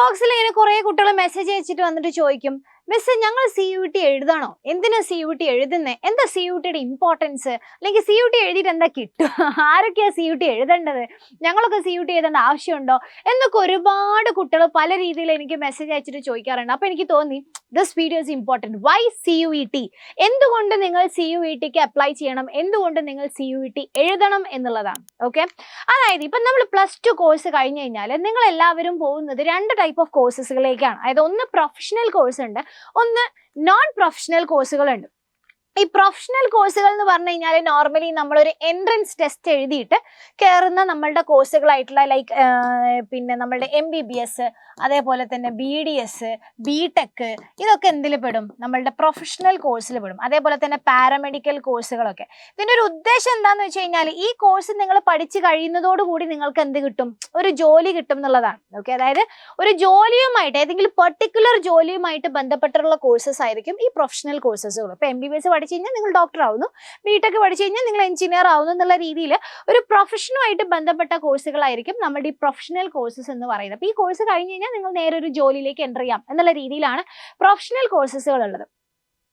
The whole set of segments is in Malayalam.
ഇൻബോക്സിൽ ഇങ്ങനെ കുറെ കുട്ടികൾ മെസ്സേജ് അയച്ചിട്ട് വന്നിട്ട് ചോദിക്കും മിസ് ഞങ്ങൾ സി യു ടി എഴുതണോ? എന്തിനാ സി യു ടി എഴുതുന്നത് എന്താ സി യു ടിയുടെ ഇമ്പോർട്ടൻസ് അല്ലെങ്കിൽ സി യു ടി എഴുതിയിട്ട് എന്താ കിട്ടും ആരൊക്കെയാ സി യു ടി എഴുതേണ്ടത്? ഞങ്ങളൊക്കെ സി യു ടി എഴുതേണ്ട ആവശ്യമുണ്ടോ? എന്നൊക്കെ ഒരുപാട് കുട്ടികൾ പല രീതിയിൽ എനിക്ക് മെസ്സേജ് അയച്ചിട്ട് ചോദിക്കാറുണ്ട്. അപ്പൊ എനിക്ക് തോന്നി this video is important why C U E T എന്തുകൊണ്ട് നിങ്ങൾ സി യു ഇ ടിക്ക് അപ്ലൈ ചെയ്യണം? എന്തുകൊണ്ട് നിങ്ങൾ സി യു ഇ ടി എഴുതണം എന്നുള്ളതാണ്. ഓക്കെ അതായത് ഇപ്പം നമ്മൾ പ്ലസ് ടു കോഴ്സ് കഴിഞ്ഞ് കഴിഞ്ഞാൽ നിങ്ങൾ എല്ലാവരും പോകുന്നത് രണ്ട് ടൈപ്പ് ഓഫ് കോഴ്സസുകളിലേക്കാണ് അതായത് ഒന്ന് പ്രൊഫഷണൽ കോഴ്സ് ഉണ്ട് ഒന്ന് നോൺ പ്രൊഫഷണൽ കോഴ്സുകളുണ്ട് ഈ പ്രൊഫഷണൽ കോഴ്സുകൾ എന്ന് പറഞ്ഞു കഴിഞ്ഞാൽ നോർമലി നമ്മളൊരു എൻട്രൻസ് ടെസ്റ്റ് എഴുതിയിട്ട് കയറുന്ന നമ്മളുടെ കോഴ്സുകളായിട്ടുള്ള ലൈക്ക് പിന്നെ നമ്മളുടെ എം ബി ബി എസ് അതേപോലെ തന്നെ B D S B tech ഇതൊക്കെ എന്തിൽ പെടും? നമ്മളുടെ പ്രൊഫഷണൽ കോഴ്സിൽ പെടും. അതേപോലെ തന്നെ പാരാമെഡിക്കൽ കോഴ്സുകളൊക്കെ ഇതിന്റെ ഒരു ഉദ്ദേശം എന്താണെന്ന് വെച്ച് കഴിഞ്ഞാൽ ഈ കോഴ്സ് നിങ്ങൾ പഠിച്ചു കഴിയുന്നതോടുകൂടി നിങ്ങൾക്ക് എന്ത് കിട്ടും? ഒരു ജോലി കിട്ടും എന്നുള്ളതാണ്. ഓക്കെ അതായത് ഒരു ജോലിയുമായിട്ട് ഏതെങ്കിലും പെർട്ടിക്കുലർ ജോലിയുമായിട്ട് ബന്ധപ്പെട്ടിട്ടുള്ള കോഴ്സസ് ആയിരിക്കും ഈ പ്രൊഫഷണൽ കോഴ്സസുകൾ ഇപ്പോൾ എം ബി ബി എസ് പഠിച്ചു കഴിഞ്ഞാൽ നിങ്ങൾ ഡോക്ടർ ആവുന്നു. ബി ടെക് പഠിച്ചു കഴിഞ്ഞാൽ നിങ്ങൾ എഞ്ചിനീയർ ആവുന്നു എന്നുള്ള രീതിയിൽ ഒരു പ്രൊഫഷനുമായിട്ട് ബന്ധപ്പെട്ട കോഴ്സുകളായിരിക്കും നമ്മുടെ ഈ പ്രൊഫഷണൽ കോഴ്സസ് എന്ന് പറയുന്നത്. അപ്പോൾ ഈ കോഴ്സ് കഴിഞ്ഞ് കഴിഞ്ഞാൽ നിങ്ങൾ നേരെ ഒരു ജോലിയിലേക്ക് എന്റർ ചെയ്യാം എന്നുള്ള രീതിയിലാണ് പ്രൊഫഷണൽ കോഴ്സസുകൾ ഉള്ളത്.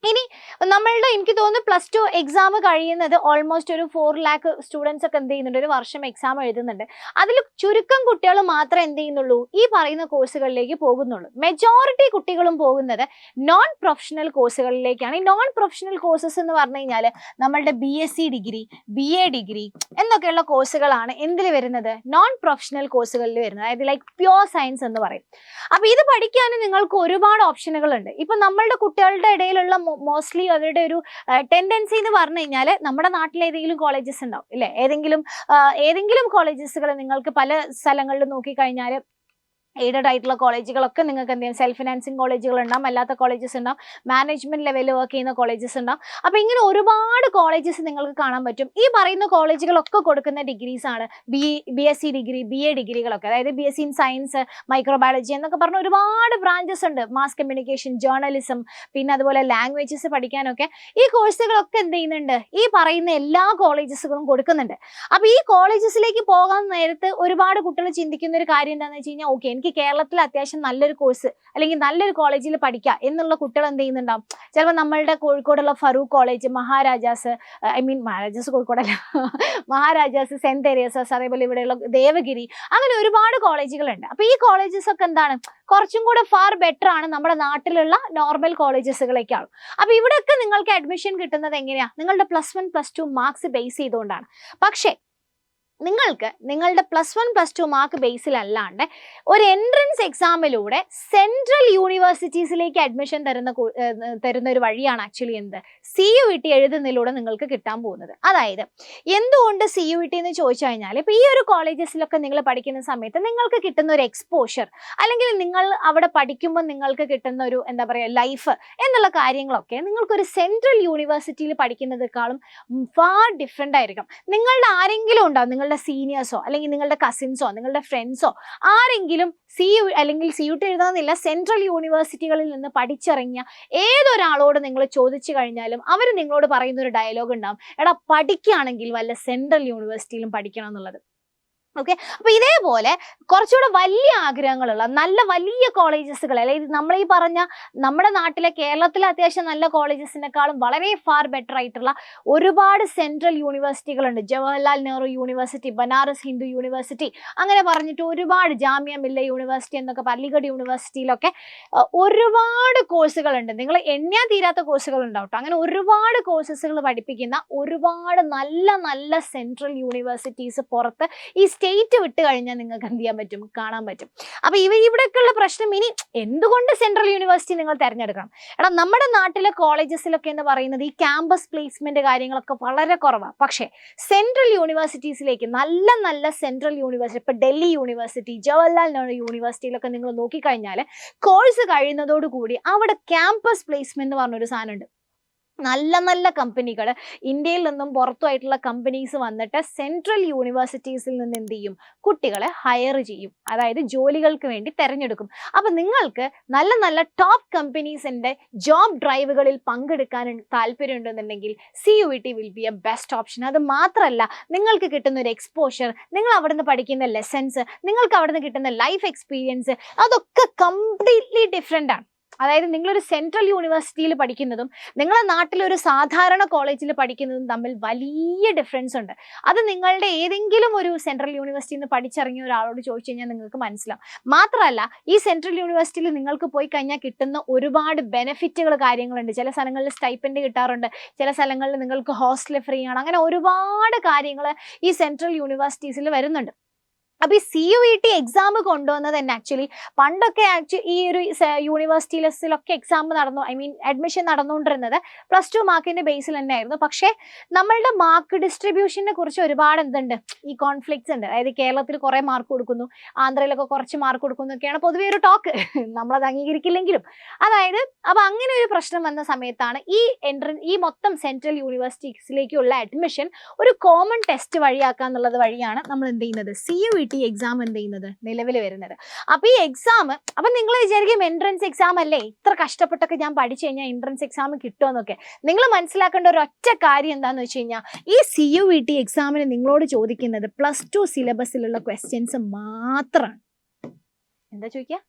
ഇനി നമ്മളുടെ എനിക്ക് തോന്നുന്നു പ്ലസ് ടു എക്സാം കഴിയുന്നത് ഓൾമോസ്റ്റ് ഒരു ഫോർ ലാക്ക് സ്റ്റുഡൻസ് ഒക്കെ എന്ത് ചെയ്യുന്നുണ്ട്? ഒരു വർഷം എക്സാം എഴുതുന്നുണ്ട്. അതിൽ ചുരുക്കം കുട്ടികൾ മാത്രമേ എന്ത് ചെയ്യുന്നുള്ളൂ? ഈ പറയുന്ന കോഴ്സുകളിലേക്ക് പോകുന്നുള്ളൂ. മെജോറിറ്റി കുട്ടികളും പോകുന്നത് നോൺ പ്രൊഫഷണൽ കോഴ്സുകളിലേക്കാണ് ഈ നോൺ പ്രൊഫഷണൽ കോഴ്സസ് എന്ന് പറഞ്ഞു കഴിഞ്ഞാൽ നമ്മളുടെ B S C degree B A degree എന്നൊക്കെയുള്ള കോഴ്സുകളാണ് എന്തിൽ വരുന്നത്? നോൺ പ്രൊഫഷണൽ കോഴ്സുകളിൽ വരുന്നത്. അതായത് ലൈക്ക് പ്യോർ സയൻസ് എന്ന് പറയും. അപ്പൊ ഇത് പഠിക്കാൻ നിങ്ങൾക്ക് ഒരുപാട് ഓപ്ഷനുകൾ ഉണ്ട് ഇപ്പൊ നമ്മളുടെ കുട്ടികളുടെ ഇടയിലുള്ള മോസ്റ്റ്ലി അവരുടെ ഒരു ടെൻഡൻസി എന്ന് പറഞ്ഞു കഴിഞ്ഞാൽ നമ്മുടെ നാട്ടിൽ ഏതെങ്കിലും കോളേജസ് ഉണ്ടാവും ഇല്ലേ? ഏതെങ്കിലും ഏതെങ്കിലും കോളേജസുകൾ നിങ്ങൾക്ക് പല സ്ഥലങ്ങളിൽ നോക്കിക്കഴിഞ്ഞാൽ എയ്ഡഡ് ആയിട്ടുള്ള കോളേജുകളൊക്കെ നിങ്ങൾക്ക് എന്ത് ചെയ്യാം? സെൽഫ് ഫിനാൻസിങ് കോളേജുകൾ ഉണ്ടാവും അല്ലാത്ത കോളേജസ് ഉണ്ടാവും മാനേജ്മെന്റ് ലെവലിൽ വർക്ക് ചെയ്യുന്ന കോളേജസ് ഉണ്ടാവും. അപ്പോൾ ഇങ്ങനെ ഒരുപാട് കോളേജസ് നിങ്ങൾക്ക് കാണാൻ പറ്റും. ഈ പറയുന്ന കോളേജുകളൊക്കെ കൊടുക്കുന്ന ഡിഗ്രീസ് ആണ് B B S C degree B A ഡിഗ്രികളൊക്കെ അതായത് B S C in science microbiology എന്നൊക്കെ പറഞ്ഞ ഒരുപാട് ബ്രാഞ്ചസ് ഉണ്ട്. മാസ് കമ്മ്യൂണിക്കേഷൻ ജേർണലിസം പിന്നെ അതുപോലെ ലാംഗ്വേജസ് പഠിക്കാനൊക്കെ. ഈ കോഴ്സുകളൊക്കെ എന്ത് ചെയ്യുന്നുണ്ട്? ഈ പറയുന്ന എല്ലാ കോളേജസുകളും കൊടുക്കുന്നുണ്ട്. അപ്പോൾ ഈ കോളേജസിലേക്ക് പോകാൻ നേരത്ത് ഒരുപാട് കുട്ടികൾ ചിന്തിക്കുന്ന ഒരു കാര്യം എന്താണെന്ന് വെച്ച് കഴിഞ്ഞാൽ ഓക്കെ എനിക്ക് കേരളത്തിൽ അത്യാവശ്യം നല്ലൊരു കോഴ്സ് അല്ലെങ്കിൽ നല്ലൊരു കോളേജിൽ പഠിക്കാം എന്നുള്ള കുട്ടികൾ എന്ത് ചെയ്യുന്നുണ്ടാവും? ചിലപ്പോൾ നമ്മളുടെ കോഴിക്കോടുള്ള Farook college Maharajas I mean Maharajas കോഴിക്കോടല്ല. Maharajas saint Teresa's അതേപോലെ ഇവിടെയുള്ള ദേവഗിരി അങ്ങനെ ഒരുപാട് കോളേജുകളുണ്ട് അപ്പോൾ ഈ കോളേജസ് ഒക്കെ എന്താണ്? കുറച്ചും കൂടെ ഫാർ ബെറ്റർ ആണ് നമ്മുടെ നാട്ടിലുള്ള നോർമൽ കോളേജസുകളേക്കാളും അപ്പോൾ ഇവിടെയൊക്കെ നിങ്ങൾക്ക് അഡ്മിഷൻ കിട്ടുന്നത് എങ്ങനെയാ? നിങ്ങളുടെ plus one plus two marks base ചെയ്തുകൊണ്ടാണ്. പക്ഷേ നിങ്ങൾക്ക് നിങ്ങളുടെ plus one plus two mark ബേസിലല്ലാണ്ട് ഒരു എൻട്രൻസ് എക്സാമിലൂടെ സെൻട്രൽ യൂണിവേഴ്സിറ്റീസിലേക്ക് അഡ്മിഷൻ തരുന്ന തരുന്ന ഒരു വഴിയാണ് ആക്ച്വലി എന്ത്? സി യു ഇ ടി എഴുതുന്നതിലൂടെ നിങ്ങൾക്ക് കിട്ടാൻ പോകുന്നത്. അതായത് എന്തുകൊണ്ട് സി യു ഇ ടി എന്ന് ചോദിച്ചു കഴിഞ്ഞാൽ ഇപ്പോൾ ഈ ഒരു കോളേജസിലൊക്കെ നിങ്ങൾ പഠിക്കുന്ന സമയത്ത് നിങ്ങൾക്ക് കിട്ടുന്ന ഒരു എക്സ്പോഷർ അല്ലെങ്കിൽ നിങ്ങൾ അവിടെ പഠിക്കുമ്പോൾ നിങ്ങൾക്ക് കിട്ടുന്ന ഒരു എന്താ പറയുക ലൈഫ് എന്നുള്ള കാര്യങ്ങളൊക്കെ നിങ്ങൾക്കൊരു സെൻട്രൽ യൂണിവേഴ്സിറ്റിയിൽ പഠിക്കുന്നതിനേക്കാളും ഫാർ ഡിഫറെന്റ് ആയിരിക്കും. നിങ്ങളുടെ ആരെങ്കിലും ഉണ്ടാവും നിങ്ങളുടെ സീനിയേഴ്സോ അല്ലെങ്കിൽ നിങ്ങളുടെ കസിൻസോ നിങ്ങളുടെ ഫ്രണ്ട്സോ ആരെങ്കിലും സി അല്ലെങ്കിൽ സി യു ടി എഴുതാമെന്നില്ല സെൻട്രൽ യൂണിവേഴ്സിറ്റികളിൽ നിന്ന് പഠിച്ചിറങ്ങിയ ഏതൊരാളോട് നിങ്ങൾ ചോദിച്ചു കഴിഞ്ഞാലും അവർ നിങ്ങളോട് പറയുന്ന ഒരു ഡയലോഗ് ഉണ്ടാവും. എടാ പഠിക്കുകയാണെങ്കിൽ വല്ല സെൻട്രൽ യൂണിവേഴ്സിറ്റിയിലും പഠിക്കണം എന്നുള്ളത്. ഓക്കെ അപ്പൊ ഇതേപോലെ കുറച്ചുകൂടെ വലിയ ആഗ്രഹങ്ങളുള്ള നല്ല വലിയ കോളേജസുകൾ അല്ലെങ്കിൽ നമ്മൾ ഈ പറഞ്ഞ നമ്മുടെ നാട്ടിലെ കേരളത്തിലെ അത്യാവശ്യം നല്ല കോളേജസിനേക്കാളും വളരെ ഫാർ ബെറ്റർ ആയിട്ടുള്ള ഒരുപാട് സെൻട്രൽ യൂണിവേഴ്സിറ്റികളുണ്ട് ജവഹർലാൽ നെഹ്റു യൂണിവേഴ്സിറ്റി ബനാറസ് ഹിന്ദു യൂണിവേഴ്സിറ്റി അങ്ങനെ പറഞ്ഞിട്ട് ഒരുപാട് ജാമ്യ മില്ല യൂണിവേഴ്സിറ്റി എന്നൊക്കെ അലിഗഡ് യൂണിവേഴ്സിറ്റിയിലൊക്കെ ഒരുപാട് കോഴ്സുകളുണ്ട് നിങ്ങൾ എണ്ണിയാ തീരാത്ത കോഴ്സുകൾ ഉണ്ടാവും അങ്ങനെ ഒരുപാട് കോഴ്സസുകൾ പഠിപ്പിക്കുന്ന ഒരുപാട് നല്ല നല്ല സെൻട്രൽ യൂണിവേഴ്സിറ്റീസ് പുറത്ത് ഈ സ്റ്റേറ്റ് വിട്ട് കഴിഞ്ഞാൽ നിങ്ങൾക്ക് എന്ത് ചെയ്യാൻ പറ്റും? കാണാൻ പറ്റും. അപ്പൊ ഇവ ഇവിടെയൊക്കെയുള്ള പ്രശ്നം ഇനി എന്തുകൊണ്ട് സെൻട്രൽ യൂണിവേഴ്സിറ്റി നിങ്ങൾ തിരഞ്ഞെടുക്കണം? എടാ നമ്മുടെ നാട്ടിലെ കോളേജസിലൊക്കെ എന്ന് പറയുന്നത് ഈ ക്യാമ്പസ് പ്ലേസ്മെന്റ് കാര്യങ്ങളൊക്കെ വളരെ കുറവാണ് പക്ഷേ സെൻട്രൽ യൂണിവേഴ്സിറ്റീസിലേക്ക് നല്ല നല്ല സെൻട്രൽ യൂണിവേഴ്സിറ്റി ഇപ്പൊ ഡൽഹി യൂണിവേഴ്സിറ്റി ജവഹർലാൽ നെഹ്റു യൂണിവേഴ്സിറ്റിയിലൊക്കെ നിങ്ങൾ നോക്കിക്കഴിഞ്ഞാൽ കോഴ്സ് കഴിയുന്നതോടുകൂടി അവിടെ ക്യാമ്പസ് പ്ലേസ്മെന്റ് എന്ന് പറഞ്ഞൊരു സാധനമുണ്ട്. നല്ല നല്ല കമ്പനികൾ ഇന്ത്യയിൽ നിന്നും പുറത്തുമായിട്ടുള്ള കമ്പനീസ് വന്നിട്ട് സെൻട്രൽ യൂണിവേഴ്സിറ്റീസിൽ നിന്ന് എന്ത് ചെയ്യും? കുട്ടികളെ ഹയർ ചെയ്യും. അതായത് ജോലികൾക്ക് വേണ്ടി തിരഞ്ഞെടുക്കും. അപ്പം നിങ്ങൾക്ക് നല്ല നല്ല ടോപ്പ് കമ്പനീസിന്റെ ജോബ് ഡ്രൈവുകളിൽ പങ്കെടുക്കാൻ താല്പര്യമുണ്ടെന്നുണ്ടെങ്കിൽ C U T will be a best option അത് മാത്രമല്ല നിങ്ങൾക്ക് കിട്ടുന്ന ഒരു എക്സ്പോഷർ നിങ്ങൾ അവിടുന്ന് പഠിക്കുന്ന ലെസൺസ് നിങ്ങൾക്ക് അവിടുന്ന് കിട്ടുന്ന ലൈഫ് എക്സ്പീരിയൻസ് അതൊക്കെ കംപ്ലീറ്റ്ലി ഡിഫറെന്റ് ആണ്. അതായത് നിങ്ങളൊരു സെൻട്രൽ യൂണിവേഴ്സിറ്റിയിൽ പഠിക്കുന്നതും നിങ്ങളെ നാട്ടിലൊരു സാധാരണ കോളേജിൽ പഠിക്കുന്നതും തമ്മിൽ വലിയ ഡിഫറൻസ് ഉണ്ട്. അത് നിങ്ങളുടെ ഏതെങ്കിലും ഒരു സെൻട്രൽ യൂണിവേഴ്സിറ്റിയിൽ നിന്ന് പഠിച്ചിറങ്ങിയ ഒരാളോട് ചോദിച്ചു കഴിഞ്ഞാൽ നിങ്ങൾക്ക് മനസ്സിലാവും. മാത്രമല്ല ഈ സെൻട്രൽ യൂണിവേഴ്സിറ്റിയിൽ നിങ്ങൾക്ക് പോയി കഴിഞ്ഞാൽ കിട്ടുന്ന ഒരുപാട് ബെനിഫിറ്റുകൾ കാര്യങ്ങളുണ്ട്. ചില സ്ഥലങ്ങളിൽ സ്റ്റൈപ്പൻഡ് കിട്ടാറുണ്ട്. ചില സ്ഥലങ്ങളിൽ നിങ്ങൾക്ക് ഹോസ്റ്റൽ ഫ്രീ ആണ്. അങ്ങനെ ഒരുപാട് കാര്യങ്ങൾ ഈ സെൻട്രൽ യൂണിവേഴ്സിറ്റീസിൽ വരുന്നുണ്ട്. അപ്പൊ ഈ C U E T exam കൊണ്ടുവന്നത് തന്നെ ആക്ച്വലി പണ്ടൊക്കെ ആക്ച്വലി ഈ ഒരു യൂണിവേഴ്സിറ്റീസിലൊക്കെ എക്സാം നടന്നു. ഐ മീൻ അഡ്മിഷൻ നടന്നുകൊണ്ടിരുന്നത് പ്ലസ് ടു മാർക്കിന്റെ ബേസിൽ തന്നെ ആയിരുന്നു പക്ഷേ നമ്മളുടെ മാർക്ക് ഡിസ്ട്രിബ്യൂഷനെ കുറിച്ച് ഒരുപാട് എന്തുണ്ട്? ഈ കോൺഫ്ലിക്ട്സ് ഉണ്ട്. അതായത് കേരളത്തിൽ കുറെ മാർക്ക് കൊടുക്കുന്നു. ആന്ധ്രയിലൊക്കെ കുറച്ച് മാർക്ക് കൊടുക്കുന്നു ഒക്കെയാണ് പൊതുവെ ഒരു ടോക്ക് നമ്മളത് അംഗീകരിക്കില്ലെങ്കിലും. അതായത് അപ്പൊ അങ്ങനെ ഒരു പ്രശ്നം വന്ന സമയത്താണ് ഈ എൻട്രൻ ഈ മൊത്തം സെൻട്രൽ യൂണിവേഴ്സിറ്റീസിലേക്കുള്ള അഡ്മിഷൻ ഒരു കോമൺ ടെസ്റ്റ് വഴിയാക്കുക എന്നുള്ളത് വഴിയാണ് നമ്മൾ എന്ത് ചെയ്യുന്നത്? സി യു ടി എക്സാം എന്ത് ചെയ്യുന്നത്? നിലവിൽ വരുന്നത്. അപ്പൊ ഈ എക്സാം അപ്പൊ നിങ്ങൾ വിചാരിക്കും എൻട്രൻസ് എക്സാം അല്ലേ? ഇത്ര കഷ്ടപ്പെട്ടൊക്കെ ഞാൻ പഠിച്ചു കഴിഞ്ഞാൽ എൻട്രൻസ് എക്സാം കിട്ടുമെന്നൊക്കെ നിങ്ങൾ മനസ്സിലാക്കേണ്ട ഒരു ഒറ്റ കാര്യം എന്താണെന്ന് വെച്ച് കഴിഞ്ഞാൽ ഈ സി യു വി ടി എക്സാമിന് നിങ്ങളോട് ചോദിക്കുന്നത് പ്ലസ് ടു സിലബസിലുള്ള ക്വസ്റ്റ്യൻസ് മാത്രമാണ് എന്താ ചോദിക്കുക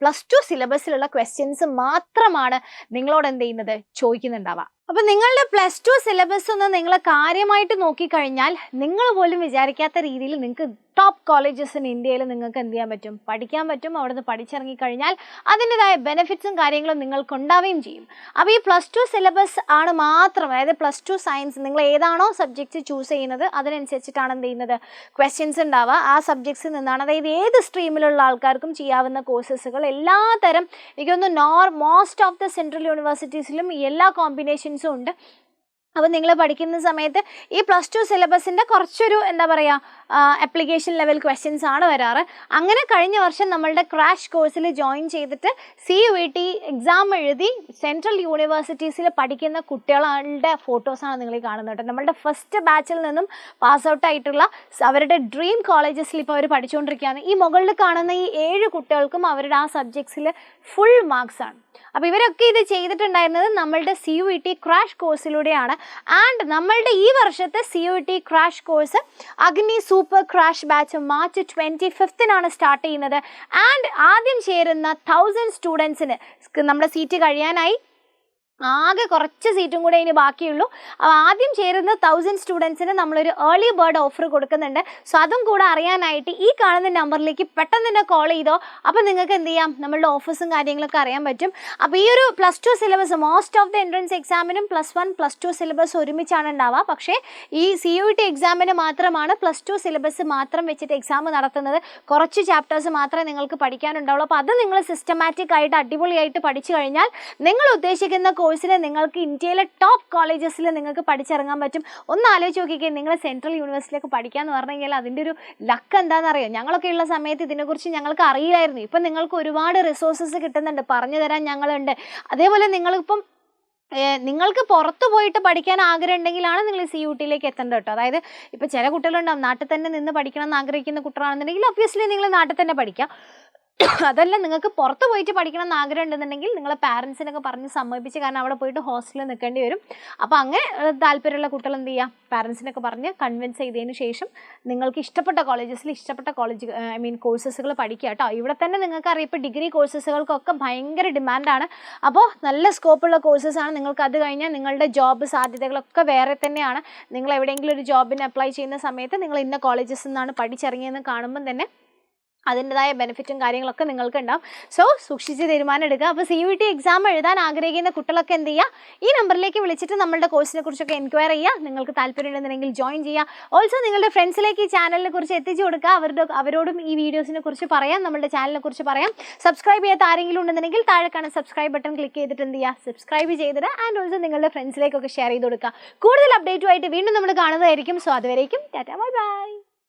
പ്ലസ് ടു സിലബസിലുള്ള ക്വസ്റ്റ്യൻസ് മാത്രമാണ് നിങ്ങളോട് എന്ത് ചെയ്യുന്നത്? ചോദിക്കുന്നുണ്ടാവുക. അപ്പൊ നിങ്ങളുടെ പ്ലസ് ടു സിലബസ് ഒന്ന് നിങ്ങൾ കാര്യമായിട്ട് നോക്കിക്കഴിഞ്ഞാൽ നിങ്ങൾ പോലും വിചാരിക്കാത്ത രീതിയിൽ നിങ്ങൾക്ക് ടോപ്പ് കോളേജസ് ഇൻ ഇന്ത്യയിൽ നിങ്ങൾക്ക് എന്ത് ചെയ്യാൻ പറ്റും? പഠിക്കാൻ പറ്റും. അവിടുന്ന് പഠിച്ചിറങ്ങി കഴിഞ്ഞാൽ അതിന്റെതായ ബെനിഫിറ്റ്സും കാര്യങ്ങളും നിങ്ങൾക്ക് ഉണ്ടാവുകയും ചെയ്യും. അപ്പോൾ ഈ പ്ലസ് ടു സിലബസ് ആണ് മാത്രം അതായത് പ്ലസ് ടു സയൻസ് നിങ്ങൾ ഏതാണോ സബ്ജക്ട്സ് ചൂസ് ചെയ്യുന്നത് അതിനനുസരിച്ചിട്ടാണ് എന്ത് ചെയ്യുന്നത്? ക്വസ്റ്റ്യൻസ് ഉണ്ടാവുക. ആ സബ്ജക്ട്സിൽ നിന്നാണ് അതായത് ഏത് സ്ട്രീമിലുള്ള ആൾക്കാർക്കും ചെയ്യാവുന്ന കോഴ്സസുകൾ തരം എനിക്കൊന്ന് നോർ മോസ്റ്റ് ഓഫ് ദ സെൻട്രൽ യൂണിവേഴ്സിറ്റീസിലും എല്ലാ കോമ്പിനേഷൻസും ഉണ്ട്. അപ്പോൾ നിങ്ങൾ പഠിക്കുന്ന സമയത്ത് ഈ പ്ലസ് ടു സിലബസിന്റെ കുറച്ചൊരു എന്താ പറയുക അപ്ലിക്കേഷൻ ലെവൽ ക്വസ്റ്റ്യൻസ് ആണ് വരാറ്. അങ്ങനെ കഴിഞ്ഞ വർഷം നമ്മളുടെ ക്രാഷ് കോഴ്സിൽ ജോയിൻ ചെയ്തിട്ട് C U E T exam എഴുതി സെൻട്രൽ യൂണിവേഴ്സിറ്റീസിൽ പഠിക്കുന്ന കുട്ടികളുടെ ഫോട്ടോസാണ് നിങ്ങൾ ഈ കാണുന്നത് കേട്ടോ. നമ്മളുടെ ഫസ്റ്റ് ബാച്ചിൽ നിന്നും പാസ് ഔട്ട് ആയിട്ടുള്ള അവരുടെ ഡ്രീം കോളേജസിൽ ഇപ്പോൾ അവർ പഠിച്ചുകൊണ്ടിരിക്കുകയാണ് ഈ മുകളിൽ കാണുന്ന ഈ ഏഴ് കുട്ടികൾക്കും അവരുടെ ആ സബ്ജക്ട്സിൽ ഫുൾ മാർക്സ് ആണ്. അപ്പോൾ ഇവരൊക്കെ ഇത് ചെയ്തിട്ടുണ്ടായിരുന്നത് നമ്മളുടെ C U E T crash കോഴ്സിലൂടെയാണ് and നമ്മളുടെ ഈ വർഷത്തെ C U T crash course Agni super crash batch March twenty ഫിഫ്തിനാണ് start ചെയ്യുന്നത്. ആൻഡ് ആദ്യം ചേരുന്ന തൗസൻഡ് സ്റ്റുഡൻസിന് നമ്മുടെ സീറ്റ് കഴിയാനായി ആകെ കുറച്ച് സീറ്റും കൂടെ ഇനി ബാക്കിയുള്ളൂ. അപ്പോൾ ആദ്യം ചേരുന്ന തൗസൻഡ് സ്റ്റുഡൻസിന് നമ്മളൊരു ഏർലി ബേർഡ് ഓഫർ കൊടുക്കുന്നുണ്ട്. സോ അതും കൂടെ അറിയാനായിട്ട് ഈ കാണുന്ന നമ്പറിലേക്ക് പെട്ടെന്ന് തന്നെ കോൾ ചെയ്തോ. അപ്പോൾ നിങ്ങൾക്ക് എന്ത് ചെയ്യാം? നമ്മളുടെ ഓഫീസും കാര്യങ്ങളൊക്കെ അറിയാൻ പറ്റും. അപ്പോൾ ഈ ഒരു plus two syllabus most of the entrance എക്സാമിനും plus one plus two syllabus ഒരുമിച്ചാണ് ഉണ്ടാവുക. പക്ഷേ ഈ സി യു ടി എക്സാമിന് മാത്രമാണ് പ്ലസ് ടു സിലബസ് മാത്രം വെച്ചിട്ട് എക്സാം നടത്തുന്നത്. കുറച്ച് ചാപ്റ്റേഴ്സ് മാത്രമേ നിങ്ങൾക്ക് പഠിക്കാനുണ്ടാവുള്ളൂ. അപ്പോൾ അത് നിങ്ങൾ സിസ്റ്റമാറ്റിക് ആയിട്ട് അടിപൊളിയായിട്ട് പഠിച്ചു കഴിഞ്ഞാൽ നിങ്ങൾ ഉദ്ദേശിക്കുന്ന കോഴ്സിന് നിങ്ങൾക്ക് ഇന്ത്യയിലെ ടോപ്പ് കോളേജസിൽ നിങ്ങൾക്ക് പഠിച്ചിറങ്ങാൻ പറ്റും. ഒന്ന് ആലോചിച്ച് നോക്കിക്കേ നിങ്ങൾ സെൻട്രൽ യൂണിവേഴ്സിറ്റിയിലേക്ക് പഠിക്കാമെന്ന് പറഞ്ഞു കഴിഞ്ഞാൽ അതിന്റെ ഒരു ലക്ക് എന്താണെന്നറിയോ ഞങ്ങളൊക്കെ ഉള്ള സമയത്ത് ഇതിനെക്കുറിച്ച് ഞങ്ങൾക്ക് അറിയില്ലായിരുന്നു. ഇപ്പം നിങ്ങൾക്ക് ഒരുപാട് റിസോഴ്സസ് കിട്ടുന്നുണ്ട് പറഞ്ഞു തരാൻ ഞങ്ങളുണ്ട്. അതേപോലെ നിങ്ങളിപ്പം നിങ്ങൾക്ക് പുറത്ത് പോയിട്ട് പഠിക്കാൻ ആഗ്രഹം ഉണ്ടെങ്കിലാണ് നിങ്ങൾ സി യു ടിയിലേക്ക് എത്തേണ്ടത് കേട്ടോ. അതായത് ഇപ്പോൾ ചില കുട്ടികളുണ്ടാവും നാട്ടിൽ തന്നെ നിന്ന് പഠിക്കണം എന്ന് ആഗ്രഹിക്കുന്ന കുട്ടികളാണെന്നുണ്ടെങ്കിൽ ഒബ്വിയസ്ലി നിങ്ങൾ നാട്ടിൽ തന്നെ പഠിക്കാം. അതല്ല നിങ്ങൾക്ക് പുറത്ത് പോയിട്ട് പഠിക്കണം എന്ന് ആഗ്രഹം ഉണ്ടെന്നുണ്ടെങ്കിൽ നിങ്ങളെ പാരൻസിനൊക്കെ പറഞ്ഞ് സമ്മതിപ്പിച്ച് കാരണം അവിടെ പോയിട്ട് ഹോസ്റ്റലിൽ നിൽക്കേണ്ടി വരും. അപ്പോൾ അങ്ങനെ താല്പര്യമുള്ള കുട്ടികൾ എന്ത് ചെയ്യുക പാരൻസിനൊക്കെ പറഞ്ഞ് കൺവിൻസ് ചെയ്തതിന് ശേഷം നിങ്ങൾക്ക് ഇഷ്ടപ്പെട്ട കോളേജസിൽ ഇഷ്ടപ്പെട്ട കോളേജ് ഐ മീൻ കോഴ്സസുകൾ പഠിക്കുക കേട്ടോ ഇവിടെ തന്നെ നിങ്ങൾക്ക് ഇപ്പോൾ ഡിഗ്രി കോഴ്സസുകൾക്കൊക്കെ ഭയങ്കര ഡിമാൻഡാണ് അപ്പോൾ നല്ല സ്കോപ്പുള്ള കോഴ്സസാണ് നിങ്ങൾക്ക് അത് കഴിഞ്ഞാൽ നിങ്ങളുടെ ജോബ് സാധ്യതകളൊക്കെ വേറെ തന്നെയാണ്. നിങ്ങൾ എവിടെയെങ്കിലും ഒരു ജോബിന് അപ്ലൈ ചെയ്യുന്ന സമയത്ത് നിങ്ങൾ ഇന്ന കോളേജസ് നിന്നാണ് പഠിച്ചിറങ്ങിയെന്ന് കാണുമ്പം തന്നെ അതിന്റെതായ ബെനിഫിറ്റും കാര്യങ്ങളൊക്കെ നിങ്ങൾക്ക് ഉണ്ടാവും സോ സൂക്ഷിച്ച് തീരുമാനം എടുക്കുക. അപ്പോൾ സി യു ടി എക്സാം എഴുതാൻ ആഗ്രഹിക്കുന്ന കുട്ടികളൊക്കെ എന്ത് ചെയ്യുക? ഈ നമ്പറിലേക്ക് വിളിച്ചിട്ട് നമ്മളുടെ കോഴ്സിനെ കുറിച്ചൊക്കെ എൻക്വയർ ചെയ്യുക. നിങ്ങൾക്ക് താല്പര്യമുണ്ടെന്നുണ്ടെങ്കിൽ ജോയിൻ ചെയ്യുക. ഓൾസോ നിങ്ങളുടെ ഫ്രണ്ട്സിലേക്ക് ഈ ചാനലിനെ കുറിച്ച് എത്തിച്ചു കൊടുക്കുക. അവരുടെ അവരോടും ഈ വീഡിയോസിനെ കുറിച്ച് പറയാം. നമ്മുടെ ചാനലിനെ കുറിച്ച് പറയാം. സബ്സ്ക്രൈബ് ചെയ്യാത്ത ആരെങ്കിലും ഉണ്ടെന്നുണ്ടെങ്കിൽ താഴെ കാണാൻ സബ്സ്ക്രൈബ് ബട്ടൺ ക്ലിക്ക് ചെയ്തിട്ട് എന്ത് ചെയ്യുക? സബ്സ്ക്രൈബ് ചെയ്തിട്ട് ആൻഡ് ഓൾസോ നിങ്ങളുടെ ഫ്രണ്ട്സിലേക്കൊക്കെ ഷെയർ ചെയ്ത് കൊടുക്കുക. കൂടുതൽ അപ്ഡേറ്റുമായിട്ട് വീണ്ടും നമ്മൾ കാണുന്നതായിരിക്കും. സോ അതുവരേക്കും ടാറ്റ ബൈ ബൈ